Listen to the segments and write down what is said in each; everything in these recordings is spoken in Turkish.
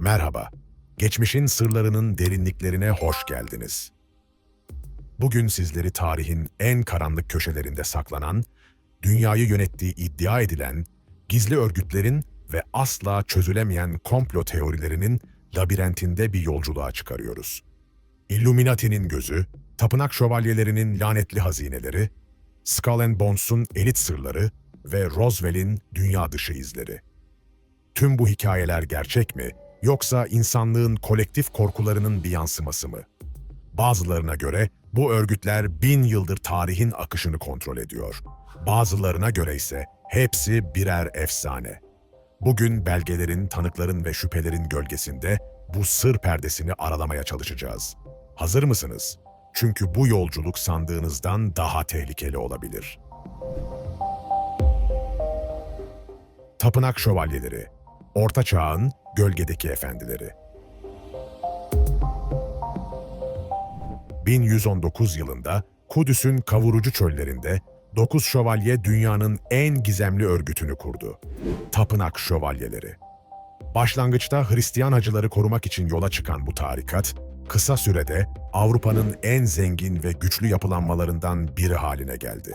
Merhaba, geçmişin sırlarının derinliklerine hoş geldiniz. Bugün sizleri tarihin en karanlık köşelerinde saklanan, dünyayı yönettiği iddia edilen, gizli örgütlerin ve asla çözülemeyen komplo teorilerinin labirentinde bir yolculuğa çıkarıyoruz. Illuminati'nin gözü, tapınak şövalyelerinin lanetli hazineleri, Skull and Bones'un elit sırları ve Roswell'in dünya dışı izleri. Tüm bu hikayeler gerçek mi, yoksa insanlığın kolektif korkularının bir yansıması mı? Bazılarına göre bu örgütler bin yıldır tarihin akışını kontrol ediyor. Bazılarına göre ise hepsi birer efsane. Bugün belgelerin, tanıkların ve şüphelerin gölgesinde bu sır perdesini aralamaya çalışacağız. Hazır mısınız? Çünkü bu yolculuk sandığınızdan daha tehlikeli olabilir. Tapınak Şövalyeleri Orta Çağ'ın gölgedeki efendileri 1119 yılında Kudüs'ün kavurucu çöllerinde dokuz şövalye dünyanın en gizemli örgütünü kurdu. Tapınak Şövalyeleri. Başlangıçta Hristiyan hacıları korumak için yola çıkan bu tarikat, kısa sürede Avrupa'nın en zengin ve güçlü yapılanmalarından biri haline geldi.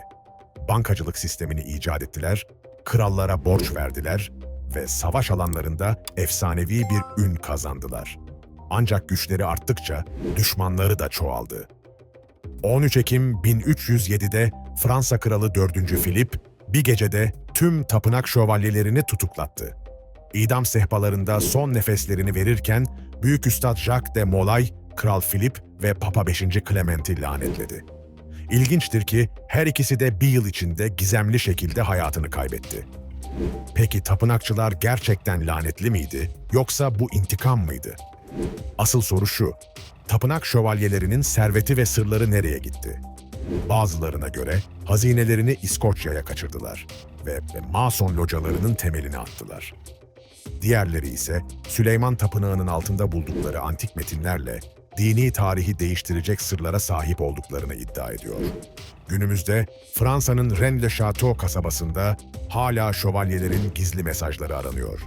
Bankacılık sistemini icat ettiler, krallara borç verdiler ve savaş alanlarında efsanevi bir ün kazandılar. Ancak güçleri arttıkça düşmanları da çoğaldı. 13 Ekim 1307'de Fransa Kralı 4. Filip bir gecede tüm tapınak şövalyelerini tutuklattı. İdam sehpalarında son nefeslerini verirken Büyük Üstad Jacques de Molay, Kral Filip ve Papa 5. Clement'i lanetledi. İlginçtir ki her ikisi de bir yıl içinde gizemli şekilde hayatını kaybetti. Peki tapınakçılar gerçekten lanetli miydi yoksa bu intikam mıydı? Asıl soru şu, tapınak şövalyelerinin serveti ve sırları nereye gitti? Bazılarına göre hazinelerini İskoçya'ya kaçırdılar ve, Mason localarının temelini attılar. Diğerleri ise Süleyman Tapınağı'nın altında buldukları antik metinlerle dini tarihi değiştirecek sırlara sahip olduklarını iddia ediyor. Günümüzde Fransa'nın Rennes-le-Château kasabasında hala şövalyelerin gizli mesajları aranıyor.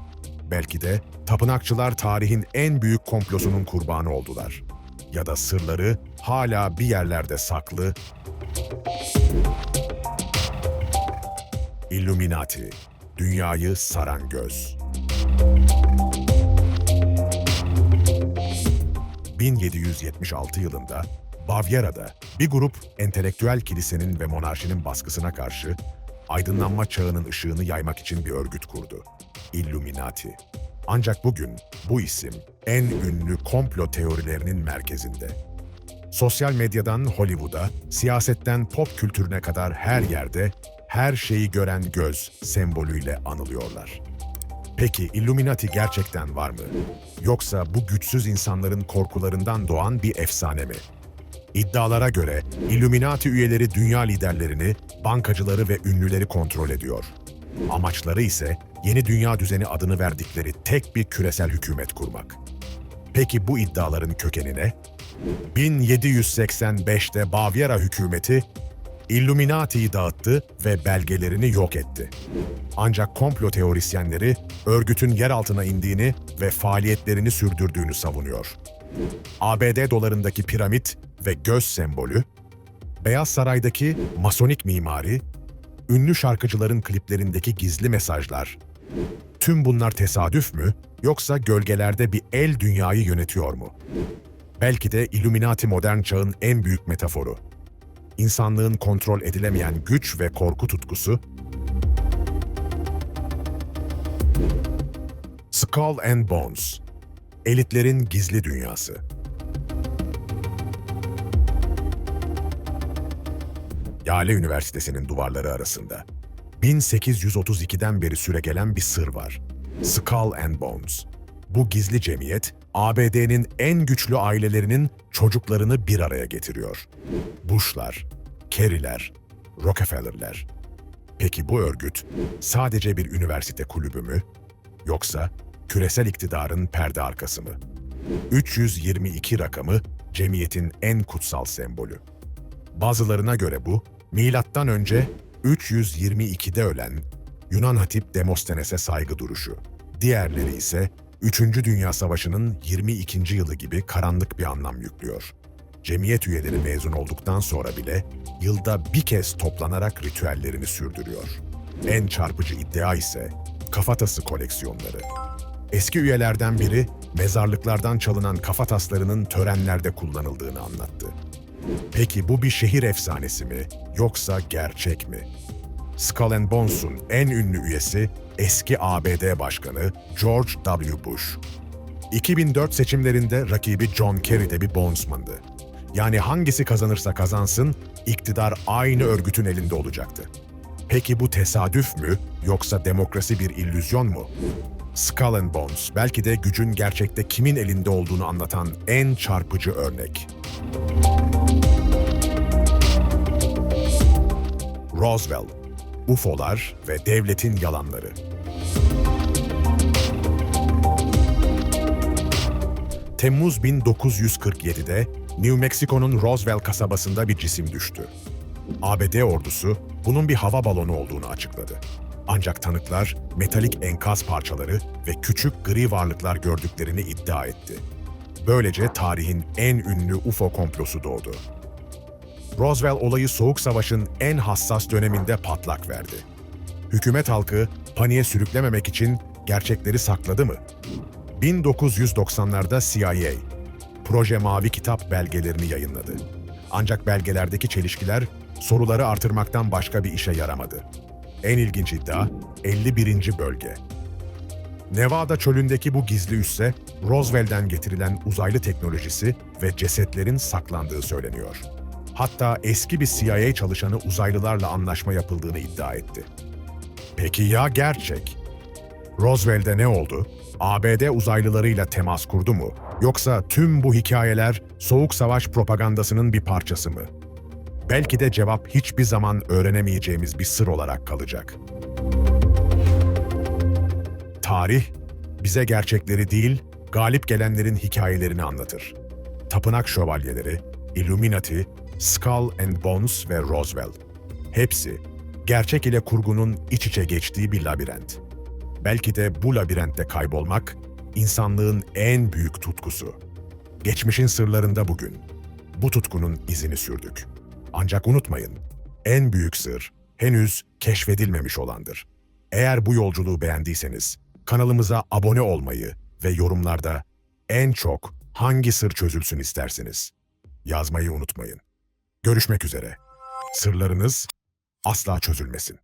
Belki de tapınakçılar tarihin en büyük komplosunun kurbanı oldular. Ya da sırları hala bir yerlerde saklı. Illuminati, dünyayı saran göz. 1776 yılında Bavyera'da bir grup entelektüel kilisenin ve monarşinin baskısına karşı aydınlanma çağının ışığını yaymak için bir örgüt kurdu. Illuminati. Ancak bugün bu isim en ünlü komplo teorilerinin merkezinde. Sosyal medyadan Hollywood'a, siyasetten pop kültürüne kadar her yerde her şeyi gören göz sembolüyle anılıyorlar. Peki Illuminati gerçekten var mı? Yoksa bu güçsüz insanların korkularından doğan bir efsane mi? İddialara göre Illuminati üyeleri dünya liderlerini, bankacıları ve ünlüleri kontrol ediyor. Amaçları ise yeni dünya düzeni adını verdikleri tek bir küresel hükümet kurmak. Peki bu iddiaların kökeni ne? 1785'te Bavyera hükümeti Illuminati'yi dağıttı ve belgelerini yok etti. Ancak komplo teorisyenleri örgütün yer altına indiğini ve faaliyetlerini sürdürdüğünü savunuyor. ABD dolarındaki piramit ve göz sembolü, Beyaz Saray'daki masonik mimari, ünlü şarkıcıların kliplerindeki gizli mesajlar. Tüm bunlar tesadüf mü yoksa gölgelerde bir el dünyayı yönetiyor mu? Belki de Illuminati modern çağın en büyük metaforu. İnsanlığın kontrol edilemeyen güç ve korku tutkusu Skull and Bones Elitlerin gizli dünyası Yale Üniversitesi'nin duvarları arasında 1832'den beri süregelen bir sır var. Skull and Bones. Bu gizli cemiyet, ABD'nin en güçlü ailelerinin çocuklarını bir araya getiriyor. Bush'lar, Kerry'ler, Rockefeller'ler. Peki bu örgüt sadece bir üniversite kulübü mü? Yoksa küresel iktidarın perde arkası mı? 322 rakamı cemiyetin en kutsal sembolü. Bazılarına göre bu, milattan önce 322'de ölen Yunan hatip Demostenes'e saygı duruşu. Diğerleri ise Üçüncü Dünya Savaşı'nın 22. yılı gibi karanlık bir anlam yüklüyor. Cemiyet üyeleri mezun olduktan sonra bile yılda bir kez toplanarak ritüellerini sürdürüyor. En çarpıcı iddia ise kafatası koleksiyonları. Eski üyelerden biri mezarlıklardan çalınan kafataslarının törenlerde kullanıldığını anlattı. Peki bu bir şehir efsanesi mi yoksa gerçek mi? Skull Bones'un en ünlü üyesi eski ABD Başkanı George W. Bush. 2004 seçimlerinde rakibi John Kerry de bir Bonesman'dı. Yani hangisi kazanırsa kazansın, iktidar aynı örgütün elinde olacaktı. Peki bu tesadüf mü yoksa demokrasi bir illüzyon mu? Skull and Bones belki de gücün gerçekte kimin elinde olduğunu anlatan en çarpıcı örnek. Roswell, UFO'lar ve devletin yalanları. Temmuz 1947'de New Mexico'nun Roswell kasabasında bir cisim düştü. ABD ordusu bunun bir hava balonu olduğunu açıkladı. Ancak tanıklar metalik enkaz parçaları ve küçük gri varlıklar gördüklerini iddia etti. Böylece tarihin en ünlü UFO komplosu doğdu. Roswell olayı Soğuk Savaş'ın en hassas döneminde patlak verdi. Hükümet halkı paniğe sürüklememek için gerçekleri sakladı mı? 1990'larda CIA, Proje Mavi Kitap belgelerini yayınladı. Ancak belgelerdeki çelişkiler soruları artırmaktan başka bir işe yaramadı. En ilginç iddia 51. bölge. Nevada çölündeki bu gizli üsse Roswell'den getirilen uzaylı teknolojisi ve cesetlerin saklandığı söyleniyor. Hatta eski bir CIA çalışanı uzaylılarla anlaşma yapıldığını iddia etti. Peki ya gerçek? Roswell'de ne oldu? ABD uzaylılarıyla temas kurdu mu? Yoksa tüm bu hikayeler Soğuk Savaş propagandasının bir parçası mı? Belki de cevap hiçbir zaman öğrenemeyeceğimiz bir sır olarak kalacak. Tarih, bize gerçekleri değil, galip gelenlerin hikayelerini anlatır. Tapınak Şövalyeleri, Illuminati, Skull and Bones ve Roswell. Hepsi, gerçek ile kurgunun iç içe geçtiği bir labirent. Belki de bu labirentte kaybolmak, insanlığın en büyük tutkusu. Geçmişin sırlarında bugün. Bu tutkunun izini sürdük. Ancak unutmayın, en büyük sır henüz keşfedilmemiş olandır. Eğer bu yolculuğu beğendiyseniz kanalımıza abone olmayı ve yorumlarda en çok hangi sır çözülsün istersiniz yazmayı unutmayın. Görüşmek üzere. Sırlarınız asla çözülmesin.